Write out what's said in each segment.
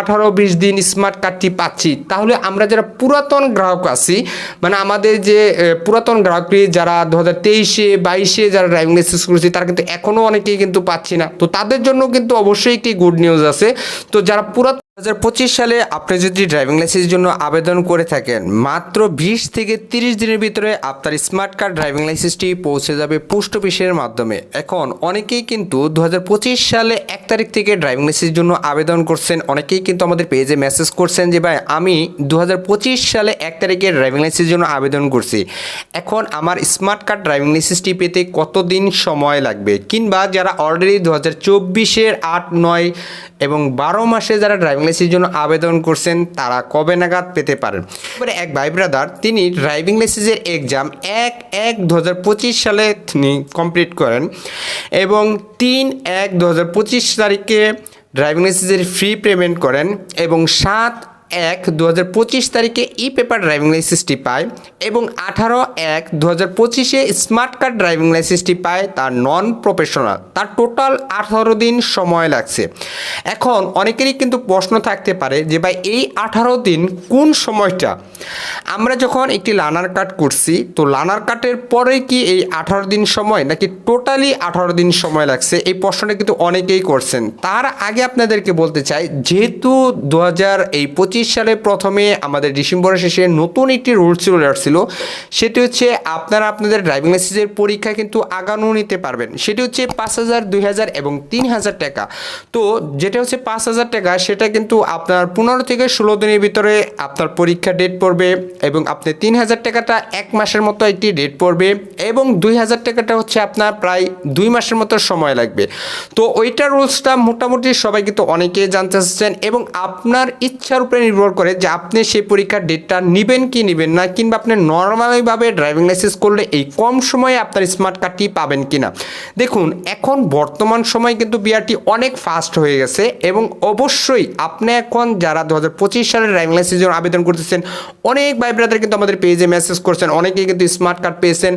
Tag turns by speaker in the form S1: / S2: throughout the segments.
S1: আঠারো, বিশ দিন স্মার্ট কার্ডটি পাচ্ছি। তাহলে আমরা যারা পুরাতন গ্রাহক আছি মানে আমাদের যে পুরাতন গ্রাহকটি যারা দু হাজার তেইশে, বাইশে যারা ড্রাইভিং লাইসেন্স করেছে, তারা কিন্তু এখনও অনেকেই কিন্তু পাচ্ছি না। তো তাদের জন্য কিন্তু অবশ্যই একটি গুড নিউজ আছে। তো যারা পুরাতন দু হাজার পঁচিশ সালে আপনি যদি ড্রাইভিং লাইসেন্সের জন্য আবেদন করে থাকেন, মাত্র বিশ থেকে তিরিশ দিনের ভিতরে আপনার স্মার্ট কার্ড ড্রাইভিং লাইসেন্সটি পৌঁছে যাবে পোস্ট অফিসের মাধ্যমে। এখন অনেকেই কিন্তু দু হাজার পঁচিশ সালে এক তারিখ থেকে ড্রাইভিং লাইসেন্সের জন্য আবেদন করছেন। অনেকেই কিন্তু আমাদের পেজে মেসেজ করছেন যে, ভাই, আমি দু হাজার পঁচিশ সালে এক তারিখে ড্রাইভিং লাইসেন্সের জন্য আবেদন করছি। এখন আমার স্মার্ট কার্ড ড্রাইভিং লাইসেন্সটি পেতে কতদিন সময় লাগবে? কিংবা যারা অলরেডি দু হাজার চব্বিশের আট, নয় এবং বারো মাসে যারা ড্রাইভিং লাইসেন্সের জন্য আবেদন করছেন তারা কবে নাগাদ পেতে পারেন? এবারে এক ভাই ব্রাদার তিনি ড্রাইভিং লাইসেন্সের এক্সাম এক এক দু সালে তিনি কমপ্লিট করেন এবং তিন এক দু তারিখে ড্রাইভিং লাইসেন্সের ফ্রি পেমেন্ট করেন এবং সাত এক দু তারিখে ই পেপার ড্রাইভিং লাইসেন্সটি পায় এবং আঠারো এক দু হাজার পঁচিশে স্মার্ট কার্ড ড্রাইভিং লাইসেন্সটি পায় তার নন প্রফেশনাল। তার টোটাল আঠারো দিন সময় লাগছে। এখন অনেকেরই কিন্তু প্রশ্ন থাকতে পারে যে ভাই, এই আঠারো দিন কোন সময়টা? আমরা যখন একটি লানার কার্ড করছি, তো লানার কার্ডের পরে কি এই আঠারো দিন সময় নাকি টোটালি আঠারো দিন সময় লাগছে? এই প্রশ্নটা কিন্তু অনেকেই করছেন। তার আগে আপনাদেরকে বলতে চাই, যেহেতু দু হাজার এই পঁচিশ সালে প্রথমে আমাদের ডিসেম্বরের শেষে নতুন একটি রুলস চলে আসছিল সেটি হচ্ছে আপনারা আপনাদের ড্রাইভিং লাইসেন্সের পরীক্ষা কিন্তু আগানো নিতে পারবেন। সেটি হচ্ছে পাঁচ হাজার, দুই হাজার এবং তিন হাজার টাকা। তো যেটা হচ্ছে পাঁচ হাজার টাকা, সেটা কিন্তু আপনার পনেরো থেকে ষোলো দিনের ভিতরে আপনার পরীক্ষা ডেট পড়বে এবং আপনি তিন হাজার টাকাটা এক মাসের মতো একটি ডেট পড়বে এবং দুই হাজার টাকাটা হচ্ছে আপনার প্রায় দুই মাসের মতো সময় লাগবে। তো ওইটা রুলসটা মোটামুটি সবাই কিন্তু অনেকেই জানতে চাচ্ছেন এবং আপনার ইচ্ছার উপরে নির্ভর করে যে আপনি সেই পরীক্ষার ডেটটা নেবেন কি নেবেন না, কিংবা আপনি নর্মালিভাবে ড্রাইভিং লাইসেন্স করলে এই কম সময়ে আপনার স্মার্ট কার্ডটি পাবেন কি না দেখুন, এখন বর্তমান সময় কিন্তু বিআরটি অনেক ফাস্ট হয়ে গেছে এবং অবশ্যই আপনি এখন যারা দু হাজার পঁচিশ সালের ড্রাইভিং লাইসেন্সের জন্য আবেদন করতেছেন, অনেক ভাই ব্রাদার কিন্তু আমাদের পেজে মেসেজ করছেন, অনেকেই কিন্তু স্মার্ট কার্ড পেয়েছেন।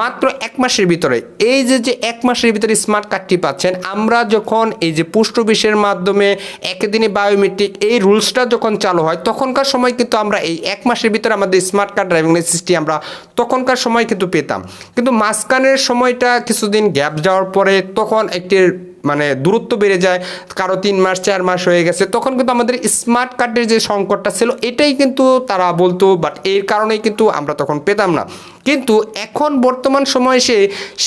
S1: মাত্র এক মাসের ভিতরে, এই যে যে এক মাসের ভিতরে স্মার্ট কার্ডটি পাচ্ছেন, আমরা যখন এই যে অফিসের মাধ্যমে একদিনে বায়োমেট্রিক এই রুলসটা যখন চালু হয়, তখনকার সময় কিন্তু আমরা এই এক মাসের ভিতরে আমাদের স্মার্ট কার্ড ড্রাইভিং লাইসেন্সটি আমরা তখনকার সময় কিন্তু পেতাম। কিন্তু মাঝখানের সময়টা কিছুদিন গ্যাপ যাওয়ার পরে তখন একটি মানে দূরত্ব বেড়ে যায়, কারও তিন মাস, চার মাস হয়ে গেছে, তখন কিন্তু আমাদের স্মার্ট কার্ডের যে সংকটটা ছিল, এটাই কিন্তু তারা বলতো বাট এর কারণেই কিন্তু আমরা তখন পেতাম না। কিন্তু এখন বর্তমান সময়ে সে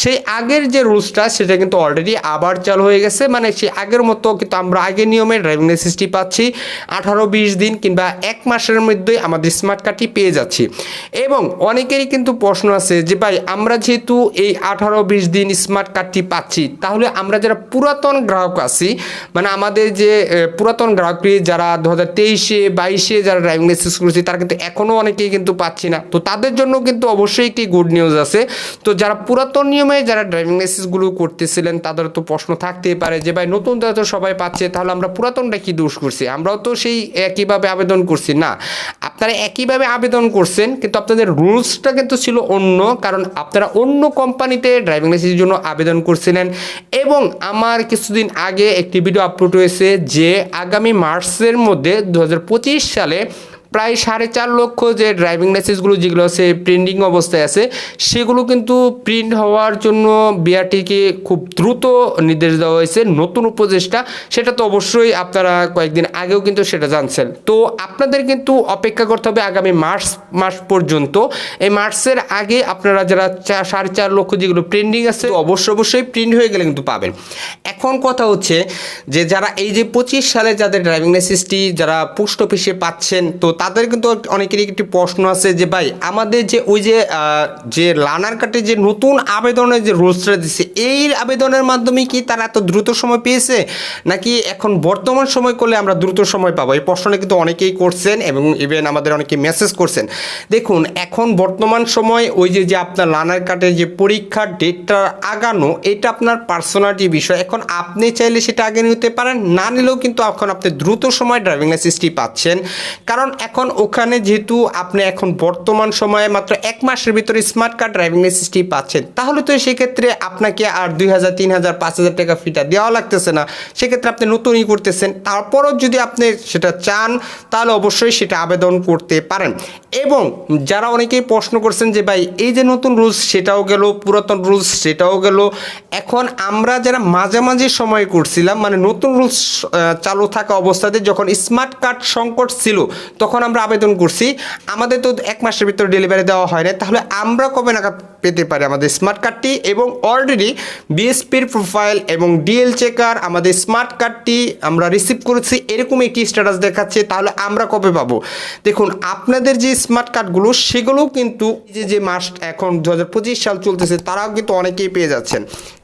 S1: সেই আগের যে রুলসটা, সেটা কিন্তু অলরেডি আবার চালু হয়ে গেছে। মানে সেই আগের মতো কিন্তু আমরা আগের নিয়মে ড্রাইভিং লাইসেন্সটি পাচ্ছি। আঠারো, বিশ দিন কিংবা এক মাসের মধ্যেই আমাদের স্মার্ট কার্ডটি পেয়ে যাচ্ছি। এবং অনেকেরই কিন্তু প্রশ্ন আছে যে, ভাই, আমরা যেহেতু এই আঠারো, বিশ দিন স্মার্ট কার্ডটি পাচ্ছি, তাহলে আমরা যারা পুরাতন গ্রাহক আছি মানে আমাদের যে পুরাতন গ্রাহকটি যারা দু হাজার তেইশে, বাইশে যারা ড্রাইভিং লাইসেন্স করেছে, তারা কিন্তু এখনও অনেকেই কিন্তু পাচ্ছি না। তো তাদের জন্য কিন্তু অবশ্যই একটি গুড নিউজ আছে। তো যারা পুরাতন নিয়মে যারা ড্রাইভিং লাইসেন্সগুলো করতেছিলেন, তাদের তো প্রশ্ন থাকতেই পারে যে, ভাই, নতুন তো সবাই পাচ্ছে, তাহলে আমরা পুরাতনটা কি দোষ করছি? আমরাও তো সেই একইভাবে আবেদন করছি। না, আপনারা একইভাবে আবেদন করছেন, কিন্তু আপনাদের রুলসটা কিন্তু ছিল অন্য, কারণ আপনারা অন্য কোম্পানিতে ড্রাইভিং লাইসেন্সের জন্য আবেদন করছিলেন। এবং আমার কিছুদিন আগে একটি ভিডিও আপলোড হয়েছে যে, আগামী মার্চের মধ্যে দু হাজার পঁচিশ সালে প্রায় সাড়ে চার লক্ষ যে ড্রাইভিং লাইসেন্সগুলো যেগুলো আছে প্রিন্টিং অবস্থায় আছে, সেগুলো কিন্তু প্রিন্ট হওয়ার জন্য বিআরটিকে খুব দ্রুত নির্দেশ দেওয়া হয়েছে। নতুন উপদেষ্টা, সেটা তো অবশ্যই আপনারা কয়েকদিন আগেও কিন্তু সেটা জানছেন। তো আপনাদের কিন্তু অপেক্ষা করতে হবে আগামী মার্চ, মাস পর্যন্ত। এই মার্চের আগে আপনারা যারা সাড়ে চার লক্ষ যেগুলো প্রিন্টিং আছে অবশ্যই অবশ্যই প্রিন্ট হয়ে গেলে কিন্তু পাবেন। এখন কথা হচ্ছে যে যারা এই যে পঁচিশ সালে যাদের ড্রাইভিং লাইসেন্সটি যারা পোস্ট অফিসে পাচ্ছেন, তো তাদের কিন্তু অনেকেরই একটি প্রশ্ন আছে যে, ভাই, আমাদের যে ওই যে যে লানার কার্ডে যে নতুন আবেদনের যে রুলসটা দিচ্ছে এই আবেদনের মাধ্যমে কি তারা এত দ্রুত সময় পেয়েছে? নাকি এখন বর্তমান সময় করলে আমরা দ্রুত সময় পাবো? এই প্রশ্নটা কিন্তু অনেকেই করছেন এবং ইভেন আমাদের অনেকে মেসেজ করছেন। দেখুন, এখন বর্তমান সময় ওই যে যে আপনার লানার কার্ডের যে পরীক্ষার ডেটটা আগানো, এটা আপনার পার্সোনালিটি বিষয়। এখন আপনি চাইলে সেটা আগে নিতে পারেন, না নিলেও কিন্তু এখন আপনি দ্রুত সময় ড্রাইভিং লাইসেন্সটি পাচ্ছেন। কারণ এখন ওখানে যেহেতু আপনি এখন বর্তমান সময়ে মাত্র এক মাসের ভিতরে স্মার্ট কার্ড ড্রাইভিং লাইসেন্সটি পাচ্ছেন, তাহলে তো সেক্ষেত্রে আপনাকে আর দুই হাজার, তিন হাজার, পাঁচ হাজার টাকা ফিটা দেওয়া লাগতেছে না। সেক্ষেত্রে আপনি নতুনই করতেছেন, তারপরও যদি আপনি সেটা চান, তাহলে অবশ্যই সেটা আবেদন করতে পারেন। এবং যারা অনেকেই প্রশ্ন করছেন যে ভাই, এই যে নতুন রুলস সেটাও গেল, পুরাতন রুলস সেটাও গেল। এখন আমরা যারা মাঝামাঝি সময় করছিলাম মানে নতুন রুলস চালু থাকা অবস্থাতে যখন স্মার্ট কার্ড সংকট ছিল, তখন আমরা আবেদন করছি, আমাদের তো এক মাসের ভিতরে ডেলিভারি দেওয়া হয় না তাহলে আমরা কবে নাগাদ পেতে পারি আমাদের স্মার্ট কার্ডটি এবং অলরেডি বিএসপির প্রোফাইল এবং ডিএল চেকার আমাদের স্মার্ট কার্ডটি আমরা রিসিভ করেছি, এরকম একটি স্ট্যাটাস দেখাচ্ছে, তাহলে আমরা কবে পাবো? দেখুন, আপনাদের যে স্মার্ট কার্ডগুলো সেগুলোও কিন্তু যে যে মাস এখন দু হাজার পঁচিশ সাল চলতেছে, তারাও কিন্তু অনেকেই পেয়ে যাচ্ছেন।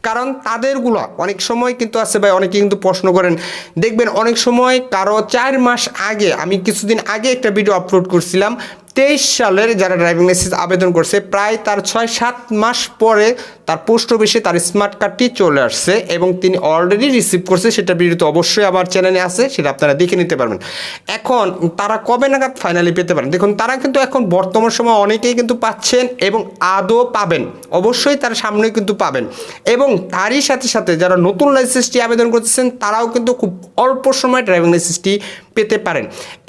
S1: কারণ তাদেরগুলো অনেক সময় কিন্তু আছে ভাই অনেকে কিন্তু প্রশ্ন করেন, দেখবেন, অনেক সময় কারও চার মাস আগে, আমি কিছুদিন আগে একটা ভিডিও আপলোড করছিলাম। তেইশ সালের যারা ড্রাইভিং লাইসেন্স আবেদন করছে, প্রায় তার ছয় সাত মাস পরে তার পোস্ট অফিসে তার স্মার্ট কার্ডটি চলে আসছে এবং তিনি অলরেডি রিসিভ করছে, সেটা ভিডিওতে অবশ্যই আমার চ্যানেলে আছে, সেটা আপনারা দেখে নিতে পারবেন। এখন তারা কবে নাগাদ ফাইনালি পেতে পারেন? দেখুন, তারা কিন্তু এখন বর্তমান সময় অনেকেই কিন্তু পাচ্ছেন এবং আদৌ পাবেন। অবশ্যই তার সামনে কিন্তু পাবেন। এবং তারই সাথে সাথে যারা নতুন লাইসেন্সটি আবেদন করতেছেন, তারাও কিন্তু খুব অল্প সময় ড্রাইভিং লাইসেন্সটি পেতে পারেন।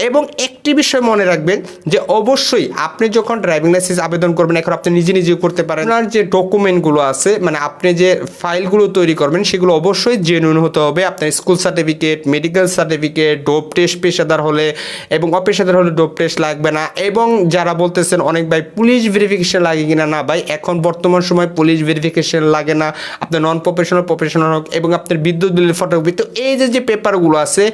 S1: এবং একটি বিষয় মনে রাখবেন যে অবশ্যই আপনি যখন ড্রাইভিং লাইসেন্স আবেদন করবেন, এখন আপনি নিজে নিজে করতে পারেন। আপনার যে ডকুমেন্টগুলো আছে মানে আপনি যে ফাইলগুলো তৈরি করবেন, সেগুলো অবশ্যই জেনুইন হতে হবে। আপনার school certificate medical certificate dope test পেশাদার হলে এবং অপেশাদার হলে ডোপ টেস্ট লাগবে না। এবং যারা বলতেছেন, অনেক ভাই পুলিশ ভেরিফিকেশন লাগে কিনা? না ভাই, এখন বর্তমান সময় পুলিশ ভেরিফিকেশন লাগে না। আপনার নন প্রফেশনাল প্রফেশনাল হোক এবং আপনার বিদ্যুৎ বিলের ফটোকপি তো এই যে যে পেপারগুলো আছে,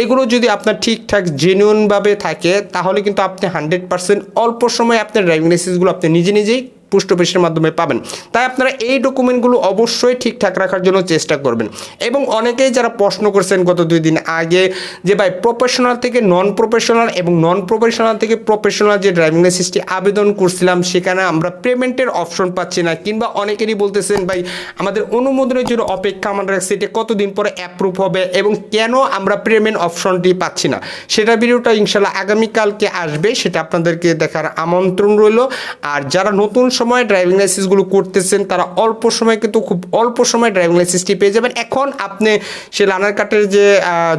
S1: এগুলো যদি আপনার ঠিকঠাক জেনুইনভাবে থাকে, তাহলে কিন্তু আপনি হান্ড্রেড পার্সেন্ট অল্প সময়ে আপনার ড্রাইভিং লাইসেন্সগুলো আপনি নিজে নিজেই পোস্ট অফিসের মাধ্যমে পাবেন। তাই আপনারা এই ডকুমেন্টগুলো অবশ্যই ঠিকঠাক রাখার জন্য চেষ্টা করবেন। এবং অনেকেই যারা প্রশ্ন করছেন গত দুই দিন আগে যে, ভাই প্রফেশনাল থেকে নন প্রফেশনাল এবং নন প্রফেশনাল থেকে প্রফেশনাল যে ড্রাইভিং লাইসেন্সটি আবেদন করছিলাম, সেখানে আমরা পেমেন্টের অপশন পাচ্ছি না। কিংবা অনেকেরই বলতেছেন, ভাই, আমাদের অনুমোদনের জন্য অপেক্ষা আমরা রাখছি, এটা কতদিন পরে অ্যাপ্রুভ হবে এবং কেন আমরা পেমেন্ট অপশনটি পাচ্ছি না? সেটা ভিডিওটা ইনশাল্লাহ আগামীকালকে আসবে, সেটা আপনাদেরকে দেখার আমন্ত্রণ রইল। আর যারা নতুন সময় ড্রাইভিং লাইসেন্সগুলো করতেছেন, তারা অল্প সময় কিন্তু খুব অল্প সময় ড্রাইভিং লাইসেন্সটি পেয়ে যাবেন। এখন আপনি সে লানার কার্ডের যে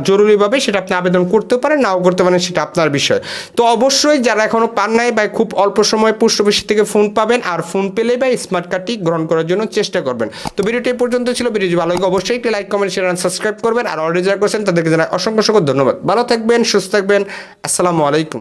S1: জরুরিভাবে সেটা আপনি আবেদন করতে পারেন, নাও করতে পারেন, সেটা আপনার বিষয়। তো অবশ্যই যারা এখনও পান নাই বা খুব অল্প সময় পোস্ট অফিস থেকে ফোন পাবেন, আর ফোন পেলে বা স্মার্ট কার্ডটি গ্রহণ করার জন্য চেষ্টা করবেন। তো ভিডিওটি পর্যন্ত ছিল, ভিডিওটি ভালো লাগে অবশ্যই একটি লাইক কমেন্ট শেয়ার সাবস্ক্রাইব করবেন। আর অলরেডি যারা করছেন, তাদেরকে জানাই অসংখ্য অসংখ্য ধন্যবাদ। ভালো থাকবেন, সুস্থ থাকবেন। আসসালামু আলাইকুম।